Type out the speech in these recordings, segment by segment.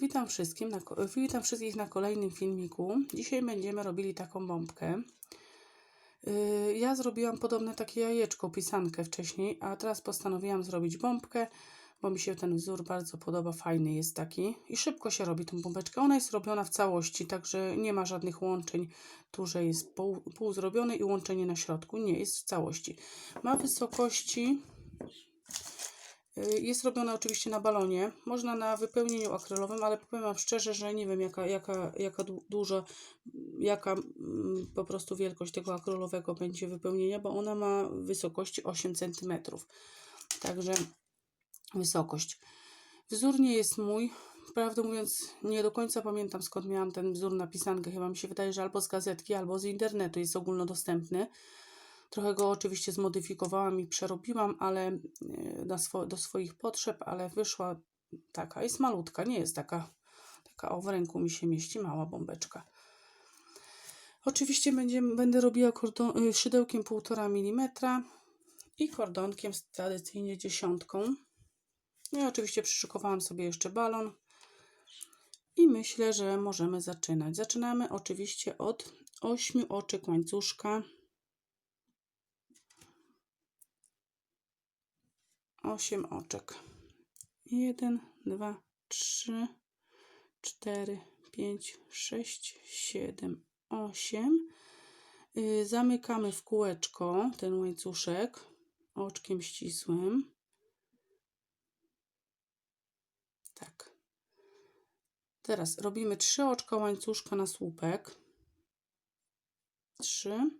Witam, wszystkim na, witam wszystkich na kolejnym filmiku. Dzisiaj będziemy robili taką bombkę. Yy, Ja zrobiłam podobne takie jajeczko, pisankę wcześniej, a teraz postanowiłam zrobić bombkę, bo mi się ten wzór bardzo podoba, fajny jest taki i szybko się robi tą bombeczkę. Ona jest robiona w całości, także nie ma żadnych łączeń, tu, że jest pół, pół zrobione i łączenie na środku, nie, jest w całości. Ma wysokości Y, Jest robiona oczywiście na balonie. Można na wypełnieniu akrylowym, ale powiem Wam szczerze, że nie wiem jaka, jaka, jaka du- duża, jaka mm, po prostu wielkość tego akrylowego będzie wypełnienia, bo ona ma wysokości 8 cm. Także wysokość. Wzór nie jest mój. Prawdę mówiąc, nie do końca pamiętam skąd miałam ten wzór na pisankę. Chyba mi się wydaje, że albo z gazetki, albo z internetu jest ogólnodostępny. Trochę go oczywiście zmodyfikowałam i przerobiłam, ale e, do swoich potrzeb, ale wyszła taka, jest malutka, nie jest taka, taka o w ręku mi się mieści, mała bombeczka. Oczywiście będzie, będę robiła kordon, y, szydełkiem 1,5 mm i kordonkiem tradycyjnie dziesiątką. No i oczywiście przyszykowałam sobie jeszcze balon i myślę, że możemy zaczynać. Zaczynamy oczywiście od 8 oczek łańcuszka. 8 oczek. 1, 2, 3, 4, 5, 6, 7, 8. Yy, Zamykamy w kółeczko ten łańcuszek oczkiem ścisłym. Tak. Teraz robimy 3 oczka łańcuszka na słupek. 3.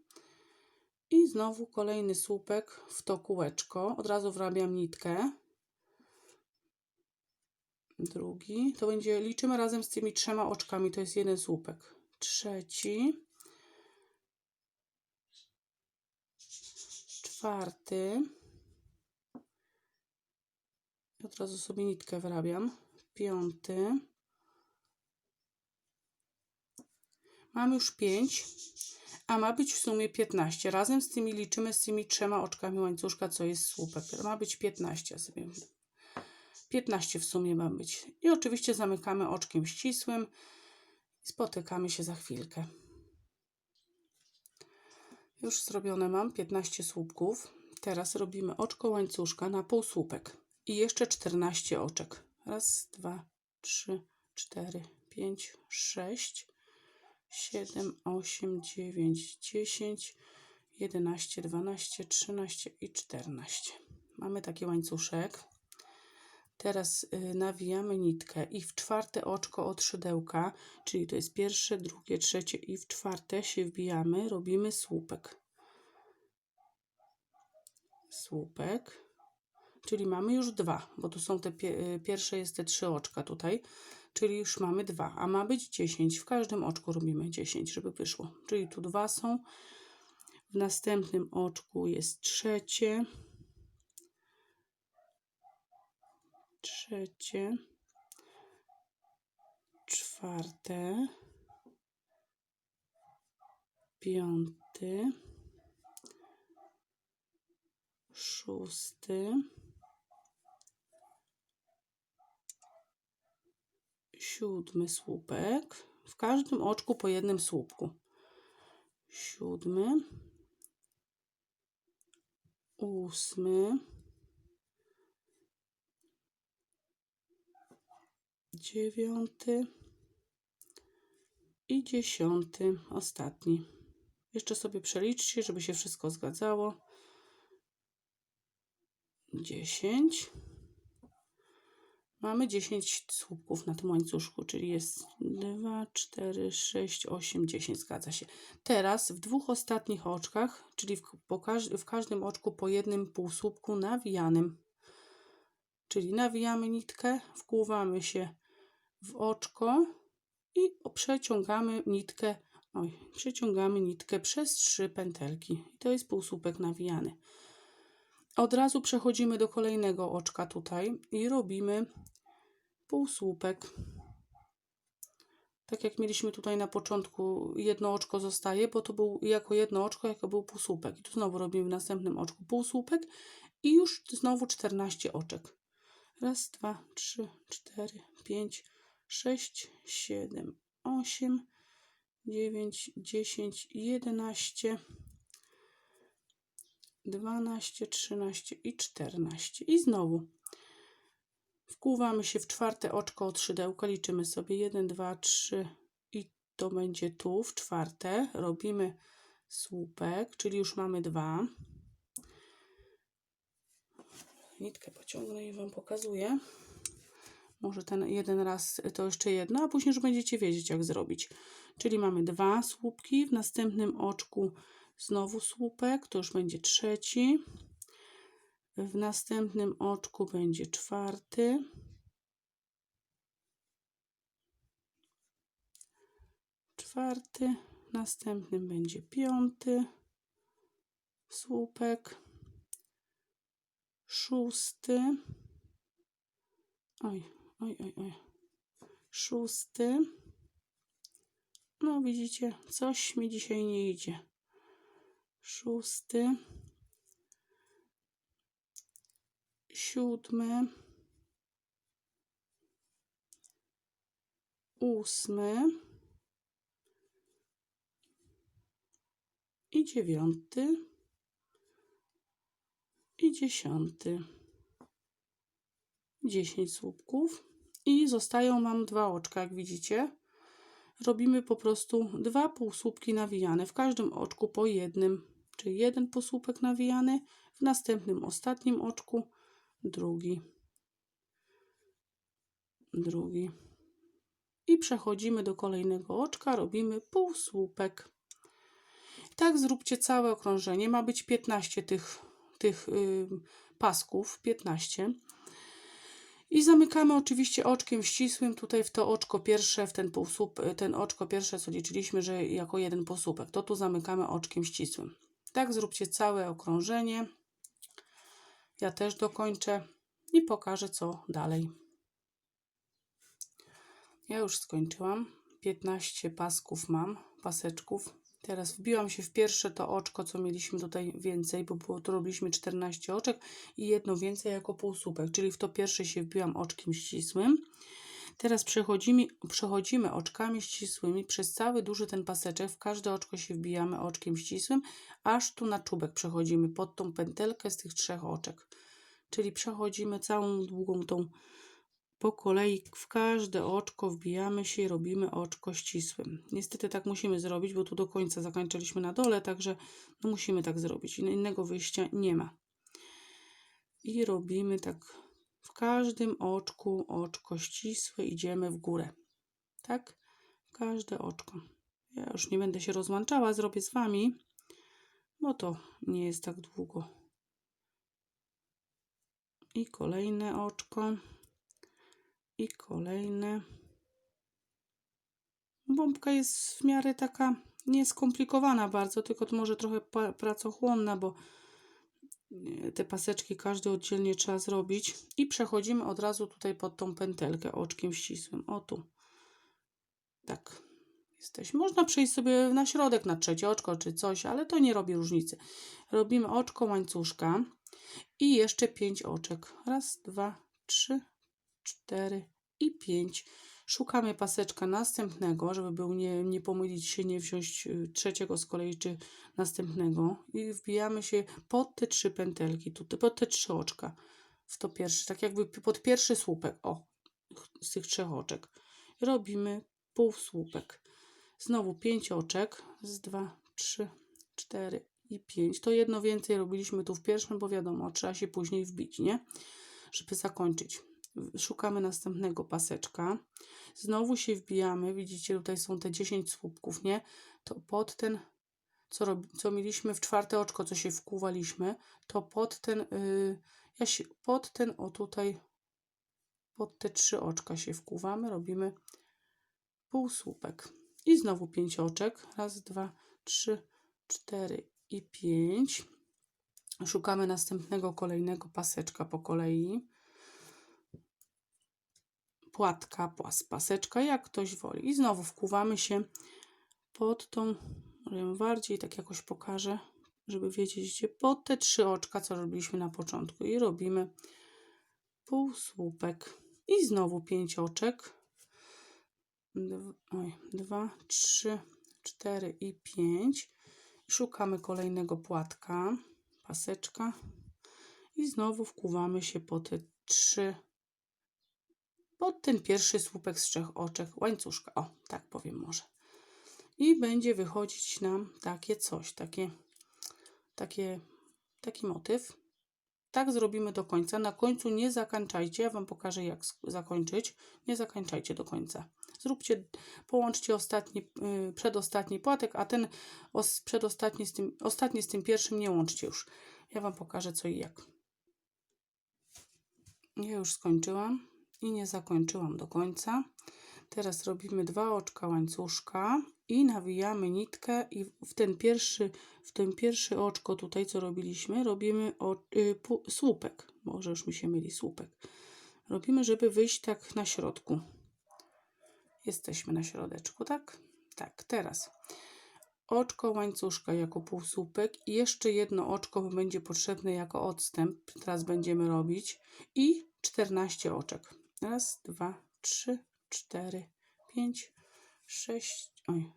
I znowu kolejny słupek w to kółeczko. Od razu wrabiam nitkę. Drugi. To będzie, liczymy razem z tymi trzema oczkami. To jest jeden słupek. Trzeci. Czwarty. Od razu sobie nitkę wrabiam. Piąty. Mam już pięć a ma być w sumie 15. Razem z tymi liczymy z tymi trzema oczkami łańcuszka, co jest słupek. Ma być 15 sobie. 15 w sumie ma być. I oczywiście zamykamy oczkiem ścisłym. Spotykamy się za chwilkę. Już zrobione mam 15 słupków. Teraz robimy oczko łańcuszka na pół słupek. I jeszcze 14 oczek. Raz, dwa, trzy, cztery, pięć, sześć. 7, 8, 9, 10, 11, 12, 13 i 14. Mamy taki łańcuszek. Teraz y, nawijamy nitkę i w czwarte oczko od szydełka, czyli to jest pierwsze, drugie, trzecie i w czwarte się wbijamy, robimy słupek. Słupek. Czyli mamy już dwa, bo tu są te y, pierwsze jest te trzy oczka tutaj czyli już mamy dwa, a ma być 10. W każdym oczku robimy 10, żeby wyszło. Czyli tu dwa są. W następnym oczku jest trzecie. Trzecie. Czwarte. Piąty. Szósty. Siódmy słupek. W każdym oczku po jednym słupku. Siódmy. Ósmy. Dziewiąty. I dziesiąty, ostatni. Jeszcze sobie przeliczcie, żeby się wszystko zgadzało. Dziesięć. Mamy 10 słupków na tym łańcuszku, czyli jest 2, 4, 6, 8, 10, zgadza się. Teraz w dwóch ostatnich oczkach, czyli w, każ w każdym oczku po jednym półsłupku nawijanym. Czyli nawijamy nitkę, wkłuwamy się w oczko i przeciągamy nitkę, oj, przeciągamy nitkę przez trzy pętelki. I to jest półsłupek nawijany. Od razu przechodzimy do kolejnego oczka tutaj i robimy półsłupek. Tak jak mieliśmy tutaj na początku, jedno oczko zostaje, bo to był jako jedno oczko, jako był półsłupek. I tu znowu robimy w następnym oczku półsłupek i już znowu 14 oczek. Raz, dwa, trzy, cztery, pięć, sześć, siedem, osiem, dziewięć, dziesięć, jedenaście, dwanaście, trzynaście i czternaście. I znowu wkuwamy się w czwarte oczko od szydełka, liczymy sobie jeden, dwa, trzy i to będzie tu w czwarte. Robimy słupek, czyli już mamy dwa. Nitkę pociągnę i Wam pokazuję. Może ten jeden raz to jeszcze jedno, a później już będziecie wiedzieć, jak zrobić. Czyli mamy dwa słupki, w następnym oczku znowu słupek, to już będzie trzeci. W następnym oczku będzie czwarty. Czwarty. Następnym będzie piąty słupek. Szósty. Oj, oj, oj, oj. Szósty. No widzicie, coś mi dzisiaj nie idzie. Szósty. Siódmy. Ósmy. I dziewiąty. I dziesiąty. 10 słupków i zostają nam dwa oczka, jak widzicie. Robimy po prostu dwa półsłupki nawijane, w każdym oczku po jednym, czyli jeden półsłupek nawijany, w następnym ostatnim oczku drugi, drugi. I przechodzimy do kolejnego oczka, robimy półsłupek. Tak zróbcie całe okrążenie, ma być 15 tych, tych yy, pasków, 15. I zamykamy oczywiście oczkiem ścisłym tutaj w to oczko pierwsze, w ten półsłup, ten oczko pierwsze, co liczyliśmy, że jako jeden półsłupek, to tu zamykamy oczkiem ścisłym. Tak zróbcie całe okrążenie. Ja też dokończę i pokażę, co dalej. Ja już skończyłam. 15 pasków mam, paseczków. Teraz wbiłam się w pierwsze to oczko, co mieliśmy tutaj więcej, bo było, tu robiliśmy 14 oczek i jedno więcej jako półsłupek, czyli w to pierwsze się wbiłam oczkiem ścisłym. Teraz przechodzimy, przechodzimy oczkami ścisłymi przez cały duży ten paseczek, w każde oczko się wbijamy oczkiem ścisłym, aż tu na czubek przechodzimy pod tą pętelkę z tych trzech oczek. Czyli przechodzimy całą długą tą po kolei w każde oczko wbijamy się i robimy oczko ścisłym. Niestety tak musimy zrobić, bo tu do końca zakończyliśmy na dole, także no musimy tak zrobić. Innego wyjścia nie ma. I robimy tak w każdym oczku oczko ścisłe, idziemy w górę. Tak? W każde oczko. Ja już nie będę się rozłączała, zrobię z Wami, bo to nie jest tak długo. I kolejne oczko i kolejne. Bombka jest w miarę taka nieskomplikowana bardzo, tylko to może trochę pracochłonna, bo te paseczki każdy oddzielnie trzeba zrobić. I przechodzimy od razu tutaj pod tą pętelkę oczkiem ścisłym. O tu. Tak. Jesteśmy. Można przejść sobie na środek, na trzecie oczko czy coś, ale to nie robi różnicy. Robimy oczko łańcuszka i jeszcze pięć oczek. Raz, dwa, trzy, 4 i 5. Szukamy paseczka następnego, żeby był nie, nie pomylić się, nie wziąć y, trzeciego z kolei czy następnego i wbijamy się pod te trzy pętelki, tutaj, pod te trzy oczka w to pierwsze, tak jakby pod pierwszy słupek, o, z tych trzech oczek. Robimy półsłupek. Znowu pięć oczek, z dwa, trzy, cztery i pięć. To jedno więcej robiliśmy tu w pierwszym, bo wiadomo, trzeba się później wbić, nie? Żeby zakończyć szukamy następnego paseczka. Znowu się wbijamy, widzicie, tutaj są te 10 słupków, nie? To pod ten, co, rob, co mieliśmy w czwarte oczko, co się wkuwaliśmy, to pod ten, yy, ja się, pod ten, o tutaj, pod te trzy oczka się wkuwamy, robimy półsłupek. I znowu 5 oczek. Raz, dwa, trzy, cztery i pięć. Szukamy następnego kolejnego paseczka po kolei płatka, paseczka, jak ktoś woli. I znowu wkuwamy się pod tą, może bardziej tak jakoś pokażę, żeby wiedzieć, gdzie pod te trzy oczka, co robiliśmy na początku. I robimy półsłupek. I znowu pięć oczek. dw, oj, dwa, trzy, cztery i pięć. Szukamy kolejnego płatka, paseczka i znowu wkuwamy się po te trzy, pod ten pierwszy słupek z trzech oczek łańcuszka. O, tak powiem może. I będzie wychodzić nam takie coś, takie, takie, taki motyw. Tak zrobimy do końca. Na końcu nie zakończajcie. Ja Wam pokażę, jak zakończyć. Nie zakończajcie do końca. Zróbcie, połączcie ostatni, yy, przedostatni płatek, a ten os, przedostatni z tym, ostatni z tym pierwszym nie łączcie już. Ja Wam pokażę co i jak. Ja już skończyłam i nie zakończyłam do końca. Teraz robimy dwa oczka łańcuszka i nawijamy nitkę i w ten pierwszy, w ten pierwszy oczko tutaj, co robiliśmy, robimy o, y, pu, słupek. Może już mi się myli słupek. Robimy, żeby wyjść tak na środku. Jesteśmy na środeczku, tak? Tak, teraz oczko łańcuszka jako półsłupek i jeszcze jedno oczko będzie potrzebne jako odstęp. Teraz będziemy robić i 14 oczek. Raz, dwa, trzy, cztery, pięć, sześć, oj,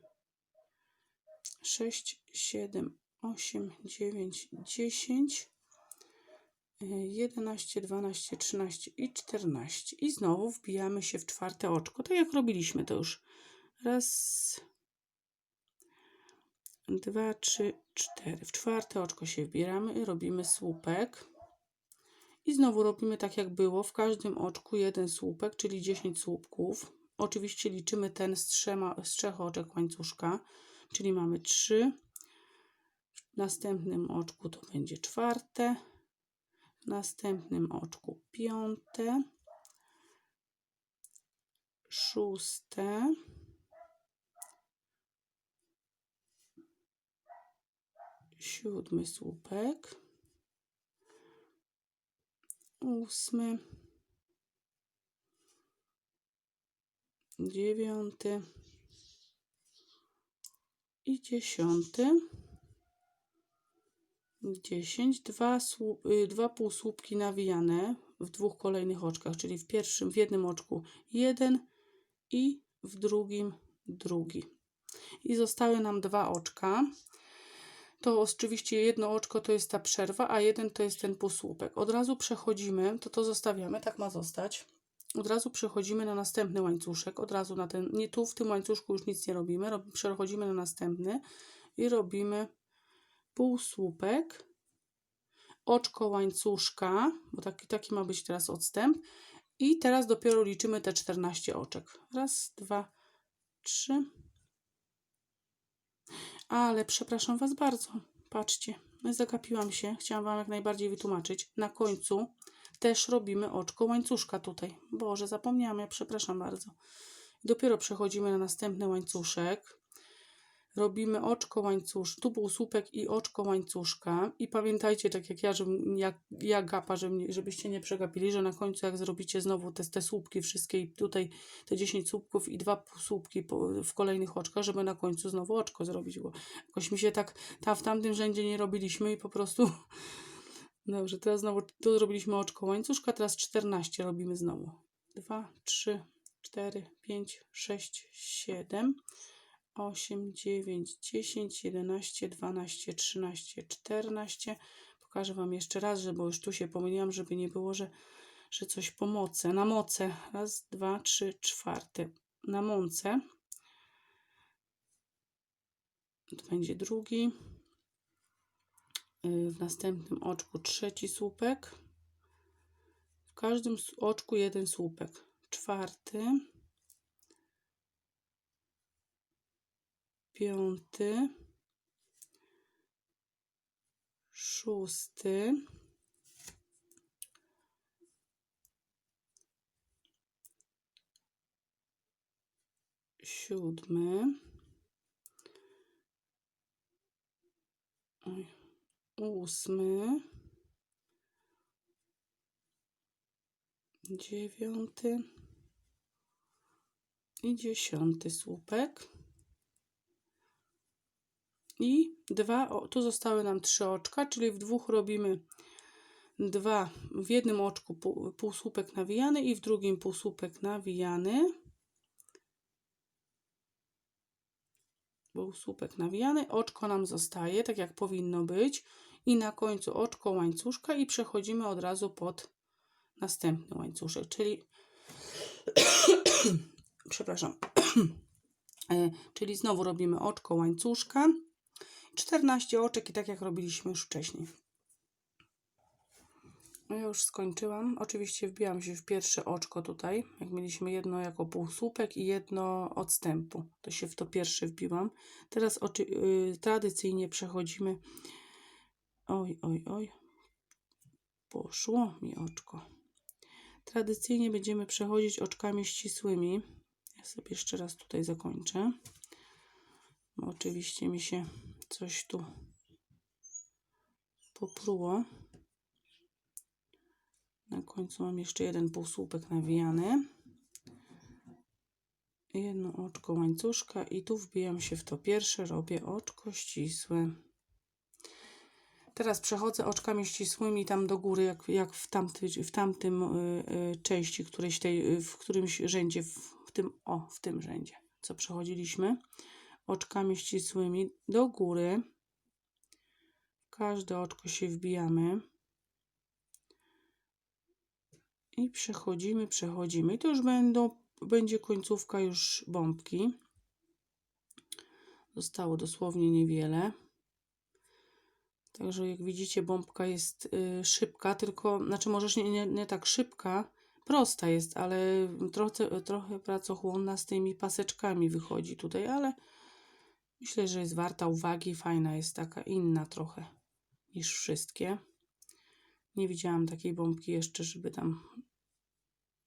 sześć, siedem, osiem, dziewięć, dziesięć, y, jedenaście, dwanaście, trzynaście i czternaście. I znowu wbijamy się w czwarte oczko, tak jak robiliśmy to już. Raz, dwa, trzy, cztery. W czwarte oczko się wbieramy i robimy słupek. I znowu robimy tak jak było, w każdym oczku jeden słupek, czyli 10 słupków. Oczywiście liczymy ten z, trzema, z trzech oczek łańcuszka, czyli mamy 3. W następnym oczku to będzie czwarte, w następnym oczku piąte, szóste, siódmy słupek, ósmy, dziewiąty i dziesiąty. Dziesięć, dwa, y, dwa półsłupki nawijane w dwóch kolejnych oczkach, czyli w pierwszym, w jednym oczku jeden i w drugim drugi. I zostały nam dwa oczka to oczywiście jedno oczko to jest ta przerwa, a jeden to jest ten półsłupek. Od razu przechodzimy, to to zostawiamy, tak ma zostać. Od razu przechodzimy na następny łańcuszek, od razu na ten, nie tu w tym łańcuszku już nic nie robimy, rob, przechodzimy na następny i robimy półsłupek, oczko łańcuszka, bo taki, taki ma być teraz odstęp i teraz dopiero liczymy te 14 oczek. Raz, dwa, trzy, ale przepraszam Was bardzo. Patrzcie, zagapiłam się. Chciałam Wam jak najbardziej wytłumaczyć. Na końcu też robimy oczko łańcuszka tutaj. Boże, zapomniałam, ja przepraszam bardzo. Dopiero przechodzimy na następny łańcuszek robimy oczko łańcusz, tu był słupek i oczko łańcuszka. I pamiętajcie, tak jak ja, że jak, ja gapa, żeby, żebyście nie przegapili, że na końcu jak zrobicie znowu te, te słupki wszystkie i tutaj te 10 słupków i dwa słupki po, w kolejnych oczkach, żeby na końcu znowu oczko zrobić, bo jakoś mi się tak ta, w tamtym rzędzie nie robiliśmy i po prostu dobrze, teraz znowu tu zrobiliśmy oczko łańcuszka, teraz 14 robimy znowu. 2, 3, 4, 5, 6, 7 8, 9, 10, 11, 12, 13, 14. Pokażę Wam jeszcze raz, że bo już tu się pomyliłam, żeby nie było, że, że coś po moce. Na moce. Raz, dwa, trzy, czwarty. Na mące. To będzie drugi. Y, w następnym oczku trzeci słupek. W każdym oczku jeden słupek. Czwarty piąty, szósty, siódmy, ósmy, dziewiąty. I dziesiąty słupek. I dwa, o, tu zostały nam trzy oczka, czyli w dwóch robimy dwa, w jednym oczku pół, półsłupek nawijany i w drugim półsłupek nawijany. półsłupek nawijany, oczko nam zostaje, tak jak powinno być i na końcu oczko łańcuszka i przechodzimy od razu pod następny łańcuszek, czyli przepraszam, E, czyli znowu robimy oczko łańcuszka, 14 oczek i tak jak robiliśmy już wcześniej. No ja już skończyłam. Oczywiście wbiłam się w pierwsze oczko tutaj. Jak mieliśmy jedno jako półsłupek i jedno odstępu. To się w to pierwsze wbiłam. Teraz oczy, yy, tradycyjnie przechodzimy. Oj, oj, oj. Poszło mi oczko. Tradycyjnie będziemy przechodzić oczkami ścisłymi. Ja sobie jeszcze raz tutaj zakończę. Bo oczywiście mi się coś tu popruło. Na końcu mam jeszcze jeden półsłupek nawijany. Jedno oczko łańcuszka i tu wbijam się w to pierwsze, robię oczko ścisłe. Teraz przechodzę oczkami ścisłymi tam do góry, jak, jak w, tamty, w tamtym y, y, części, którejś tej, w którymś rzędzie, w, w tym, o, w tym rzędzie, co przechodziliśmy. Oczkami ścisłymi do góry. W każde oczko się wbijamy. I przechodzimy, przechodzimy. I to już będą, będzie końcówka już bombki. Zostało dosłownie niewiele. Także jak widzicie, bombka jest y, szybka, tylko, znaczy może nie, nie, nie tak szybka, prosta jest, ale trochę, trochę pracochłonna z tymi paseczkami wychodzi tutaj, ale myślę, że jest warta uwagi, fajna jest taka inna trochę niż wszystkie. Nie widziałam takiej bombki jeszcze, żeby tam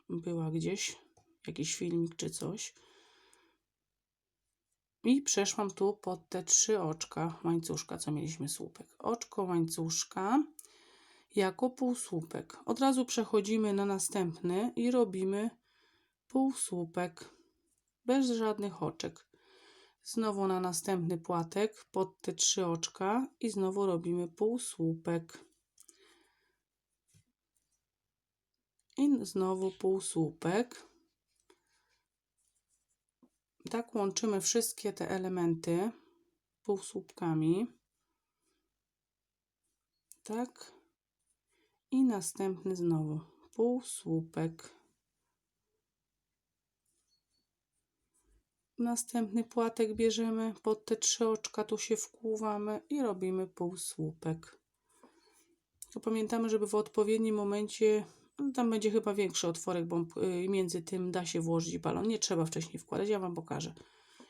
była gdzieś jakiś filmik czy coś. I przeszłam tu pod te trzy oczka łańcuszka, co mieliśmy słupek. Oczko łańcuszka jako półsłupek. Od razu przechodzimy na następny i robimy półsłupek bez żadnych oczek. Znowu na następny płatek pod te trzy oczka i znowu robimy półsłupek. I znowu półsłupek. Tak łączymy wszystkie te elementy półsłupkami. Tak. I następny znowu półsłupek. Następny płatek bierzemy pod te trzy oczka, tu się wkłuwamy i robimy półsłupek. Pamiętamy, żeby w odpowiednim momencie, no tam będzie chyba większy otworek, bo y, między tym da się włożyć balon. Nie trzeba wcześniej wkładać, ja Wam pokażę.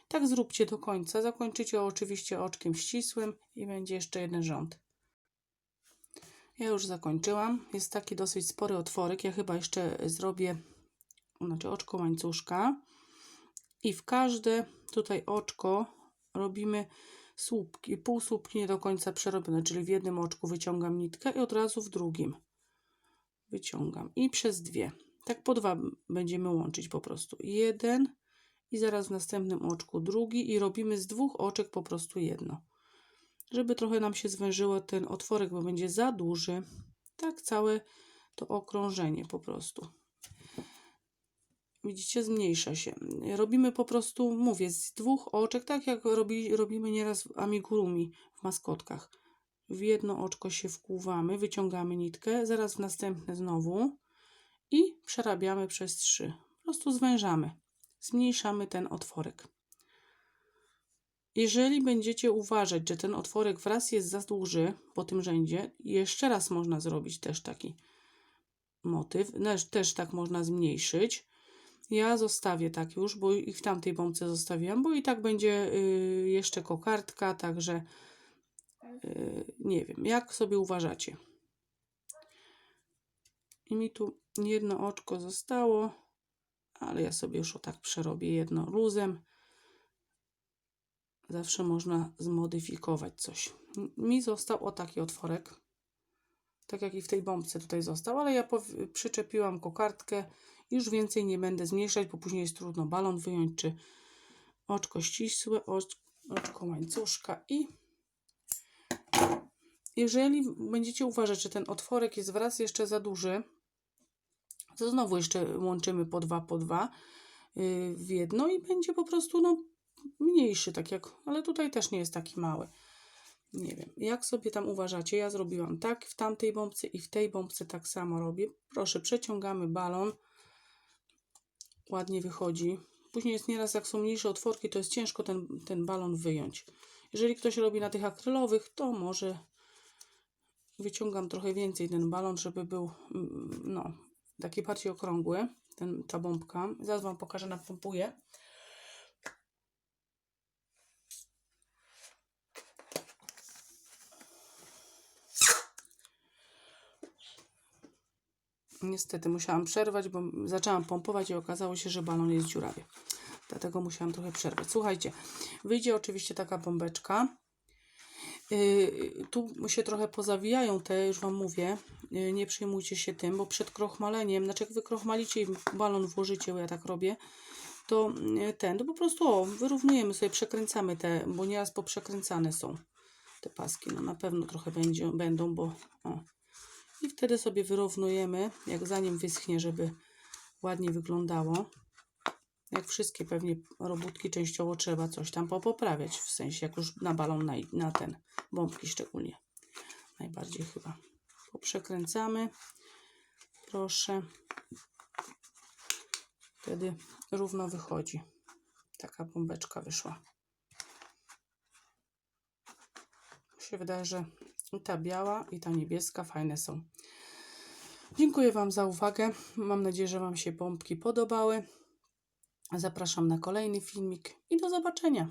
Tak zróbcie do końca. Zakończycie oczywiście oczkiem ścisłym i będzie jeszcze jeden rząd. Ja już zakończyłam. Jest taki dosyć spory otworek. Ja chyba jeszcze zrobię, znaczy oczko łańcuszka. I w każde tutaj oczko robimy słupki, półsłupki nie do końca przerobione, czyli w jednym oczku wyciągam nitkę i od razu w drugim wyciągam i przez dwie. Tak po dwa będziemy łączyć po prostu. Jeden i zaraz w następnym oczku drugi i robimy z dwóch oczek po prostu jedno. Żeby trochę nam się zwężyło ten otworek, bo będzie za duży. Tak całe to okrążenie po prostu. Widzicie, zmniejsza się. Robimy po prostu, mówię, z dwóch oczek, tak jak robi, robimy nieraz w amigurumi, w maskotkach. W jedno oczko się wkłuwamy, wyciągamy nitkę, zaraz w następne znowu i przerabiamy przez trzy. Po prostu zwężamy, zmniejszamy ten otworek. Jeżeli będziecie uważać, że ten otworek wraz jest za duży po tym rzędzie, jeszcze raz można zrobić też taki motyw, też tak można zmniejszyć. Ja zostawię tak już, bo i w tamtej bombce zostawiłam, bo i tak będzie y, jeszcze kokardka, także y, nie wiem, jak sobie uważacie. I mi tu jedno oczko zostało, ale ja sobie już o tak przerobię jedno luzem. Zawsze można zmodyfikować coś. Mi został o taki otworek. Tak jak i w tej bombce tutaj został, ale ja przyczepiłam kokardkę. Już więcej nie będę zmniejszać, bo później jest trudno balon wyjąć, czy oczko ścisłe, oczko łańcuszka i jeżeli będziecie uważać, że ten otworek jest wraz jeszcze za duży, to znowu jeszcze łączymy po dwa, po dwa yy, w jedno i będzie po prostu no, mniejszy, tak jak, ale tutaj też nie jest taki mały. Nie wiem, jak sobie tam uważacie, ja zrobiłam tak w tamtej bombce i w tej bombce tak samo robię. Proszę, przeciągamy balon, ładnie wychodzi. Później jest nieraz, jak są mniejsze otworki, to jest ciężko ten, ten balon wyjąć. Jeżeli ktoś robi na tych akrylowych, to może wyciągam trochę więcej ten balon, żeby był mm, no, taki bardziej okrągły, ten, ta bombka. Zaraz Wam pokażę, napompuję. Niestety musiałam przerwać, bo zaczęłam pompować i okazało się, że balon jest dziurawy. Dlatego musiałam trochę przerwać. Słuchajcie, wyjdzie oczywiście taka bombeczka. Yy, tu się trochę pozawijają te, już Wam mówię. Yy, nie przejmujcie się tym, bo przed krochmaleniem, znaczy jak Wy krochmalicie i balon włożycie, bo ja tak robię, to yy, ten, to po prostu o, wyrównujemy sobie, przekręcamy te, bo nieraz poprzekręcane są te paski. No na pewno trochę będzie, będą, bo o. Wtedy sobie wyrównujemy, jak zanim wyschnie, żeby ładnie wyglądało. Jak wszystkie pewnie robótki częściowo trzeba coś tam popoprawiać, w sensie jak już na balon, na, na ten, bombki szczególnie. Najbardziej chyba. Poprzekręcamy. Proszę. Wtedy równo wychodzi. Taka bombeczka wyszła. Mi się wydaje, że i ta biała i ta niebieska fajne są. Dziękuję Wam za uwagę. Mam nadzieję, że Wam się bombki podobały. Zapraszam na kolejny filmik i do zobaczenia.